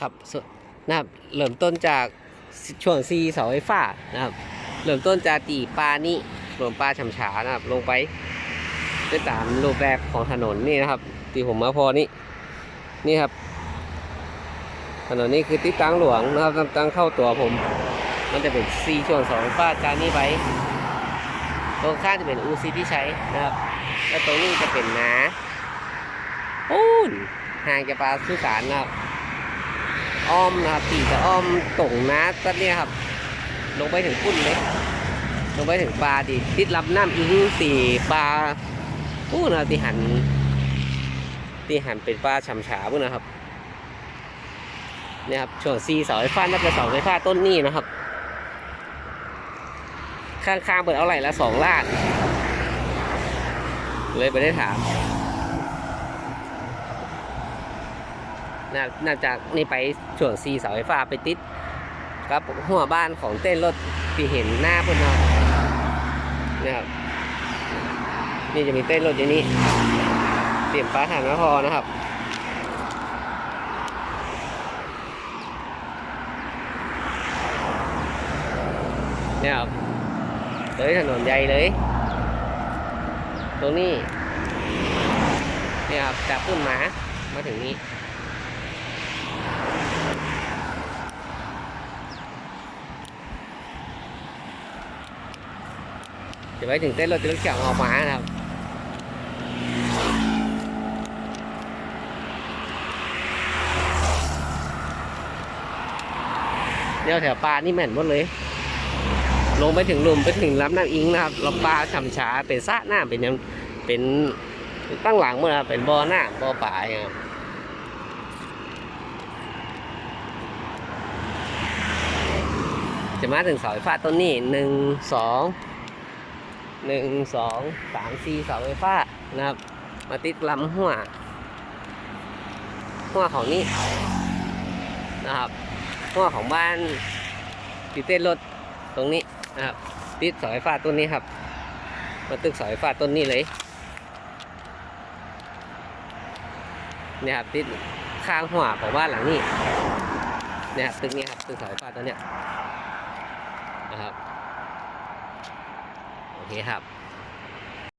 ครับนะครับเริ่มต้นจากช่วงซีเสาไฟฟ้านะครับเริ่มต้นจากตีปลานี่รวมปลาฉ่ำฉานะครับ ลงไปได้ตามรูปแบบของถนนนี่นะครับตีผมมาพอนี่นี่ครับ ถนนนี้คือติดตั้งหลวงนะครับตั้งเข้าตัวผม มันจะเป็นซีช่วงสาไฟฟ้าจากนี้ไปตรงข้างจะเป็นอูซีที่ใช้นะครับ แล้วตรงนี้จะเป็นนาปูนห่างจากปลาสุสานนะครับ อ้อมนะครับตีจะอ้อมตรงน้าตัดเนี่ยครับ ลงไปถึงพุ่นเลยลงไปถึงปลาดีติดรับน้ำอิงตีปลาปู้นะครับตีหันตีหันเป็นปลาฉ่ำฉาพุ่นนะครับเนี่ยครับช่วงซีเสาไฟฟ้านับเป็นเสาไฟฟ้าต้นนี้นะครับ ข้างๆเปิดเอาไหร่ละสองล้านเลยไปได้ถาม น่าน่าจะนี่ไปช่วงซีเสาไฟฟ้าไปติดกับหัวบ้านของเต้นรถที่เห็นหน้าพุ่นเนาะนะครับนี่จะมีเต้นรถอย่างนี้เตรียมฟ้าฐานมาพอนะครับเนี่ยครับเลยถนนใหญ่เลย ตรงนี้เนี่ยครับจากพุ่นหมามาถึงนี้ จะไปถึงเต้นรถจะรถเกี่ยวออกมาครับเดี๋ยวแถวปลานี่แม่นหมดเลย ลงไปถึงลุมไปถึงลำน้ำอิงนะครับลำปลาฉ่ำช้าเป็นสระน้ำเป็นยังเป็นตั้งหลังเมื่อครับเป็นบ่อหน้าบ่อป่าย่างเงี้ยครับจะมาถึงเสาไฟฟ้าต้นนี้หนึ่งสอง หนึ่งสองสามสี่เสาไฟฟ้านะครับ มาติดลำหัว หัวของนี่นะครับ หัวของบ้านติดเต้นรถตรงนี้นะครับ ติดเสาไฟฟ้าต้นนี้ครับ มาตึกเสาไฟฟ้าต้นนี้เลยเนี่ยครับติดข้างหัวของบ้านหลังนี้เนี่ยครับตึกนี้ครับตึกเสาไฟฟ้าต้นเนี้ยนะครับ เคครับ